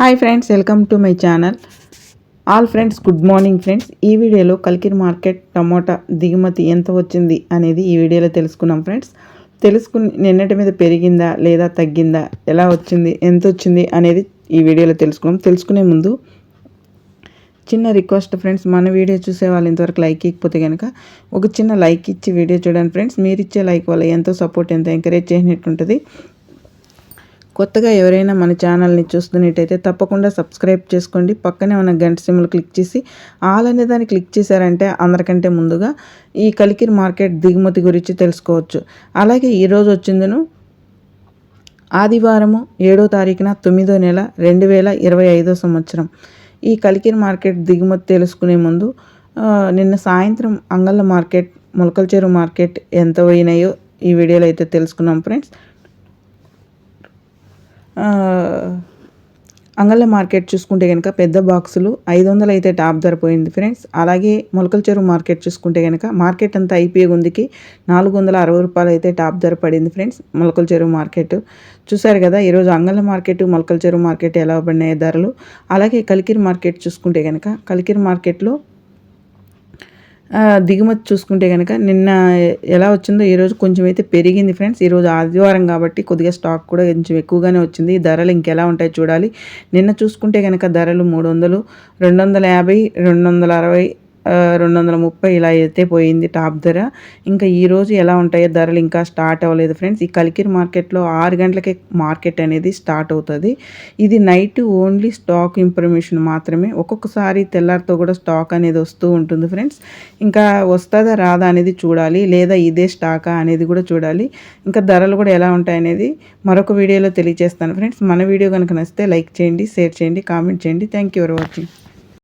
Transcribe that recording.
Hi friends welcome to my channel. All friends good morning friends. ఈ వీడియోలో కల్కిర్ market tomato దిగుమతి ఎంత వచ్చింది అనేది ఈ వీడియోలో తెలుసుకున్నాం ఫ్రెండ్స్. తెలుసుకుని నిన్నటి మీద పెరిగిందా లేదా తగ్గిందా ఎలా వచ్చింది ఎంత వచ్చింది అనేది ఈ వీడియోలో తెలుసుకున్నాం. తెలుసుకునే ముందు చిన్న రిక్వెస్ట్ ఫ్రెండ్స్ మన వీడియో చూసే వాళ్ళు ఇంతవరకు లైక్ ఇకపోతే కనుక ఒక చిన్న లైక్ ఇచ్చి వీడియో చూడండి ఫ్రెండ్స్. మీరు ఇచ్చే లైక్ వల్ల ఎంతో సపోర్ట్ ఎంతో ఎంకరేజ్ చేసినట్టు ఉంటుంది. కొత్తగా ఎవరైనా మన ఛానల్ని చూస్తున్నట్టయితే తప్పకుండా సబ్స్క్రైబ్ చేసుకోండి. పక్కనే ఉన్న గంట సిమ్లు క్లిక్ చేసి ఆల్ అనే దాన్ని క్లిక్ చేశారంటే అందరికంటే ముందుగా ఈ కలికిరి మార్కెట్ దిగుమతి గురించి తెలుసుకోవచ్చు. అలాగే ఈరోజు వచ్చిందను ఆదివారము ఏడో తారీఖున తొమ్మిదో నెల రెండు వేల ఇరవై ఐదో సంవత్సరం. ఈ కలికిరి మార్కెట్ దిగుమతి తెలుసుకునే ముందు నిన్న సాయంత్రం అంగళ్ళ మార్కెట్ మొలకల చెరువు మార్కెట్ ఎంత పోయినాయో ఈ వీడియోలో అయితే తెలుసుకున్నాం ఫ్రెండ్స్. అంగళ్ళ మార్కెట్ చూసుకుంటే కనుక పెద్ద బాక్సులు ఐదు వందలు అయితే టాప్ ధర పోయింది ఫ్రెండ్స్. అలాగే మొలకల చెరువు మార్కెట్ చూసుకుంటే కనుక మార్కెట్ అంతా అయిపోయే ఉందికి నాలుగు వందల అరవై రూపాయలు అయితే టాప్ ధర పడింది ఫ్రెండ్స్ మొలకల చెరువు మార్కెట్. చూసారు కదా ఈరోజు అంగళ్ళ మార్కెట్ మొలకల చెరువు మార్కెట్ ఎలా పడినాయి ధరలు. అలాగే కలికిరి మార్కెట్ చూసుకుంటే కనుక కలికిరి మార్కెట్లో దిగుమతి చూసుకుంటే కనుక నిన్న ఎలా వచ్చిందో ఈరోజు కొంచెం అయితే పెరిగింది ఫ్రెండ్స్. ఈరోజు ఆదివారం కాబట్టి కొద్దిగా స్టాక్ కూడా కొంచెం ఎక్కువగానే వచ్చింది. ధరలు ఇంకెలా ఉంటాయి చూడాలి. నిన్న చూసుకుంటే కనుక ధరలు మూడు వందలు రెండు వందల యాభై రెండు వందల అరవై రెండు వందల ముప్పై ఇలా అయితే పోయింది టాప్ ధర. ఇంకా ఈరోజు ఎలా ఉంటాయో ధరలు ఇంకా స్టార్ట్ అవ్వలేదు ఫ్రెండ్స్. ఈ కలికిరి మార్కెట్లో ఆరు గంటలకే మార్కెట్ అనేది స్టార్ట్ అవుతుంది. ఇది నైట్ ఓన్లీ స్టాక్ ఇన్ఫర్మేషన్ మాత్రమే. ఒక్కొక్కసారి తెల్లారితో కూడా స్టాక్ అనేది వస్తూ ఉంటుంది ఫ్రెండ్స్. ఇంకా వస్తుందా రాదా అనేది చూడాలి. లేదా ఇదే స్టాకా అనేది కూడా చూడాలి. ఇంకా ధరలు కూడా ఎలా ఉంటాయనేది మరొక వీడియోలో తెలియజేస్తాను ఫ్రెండ్స్. మన వీడియో కనుక నచ్చితే లైక్ చేయండి షేర్ చేయండి కామెంట్ చేయండి. Thank you for watching.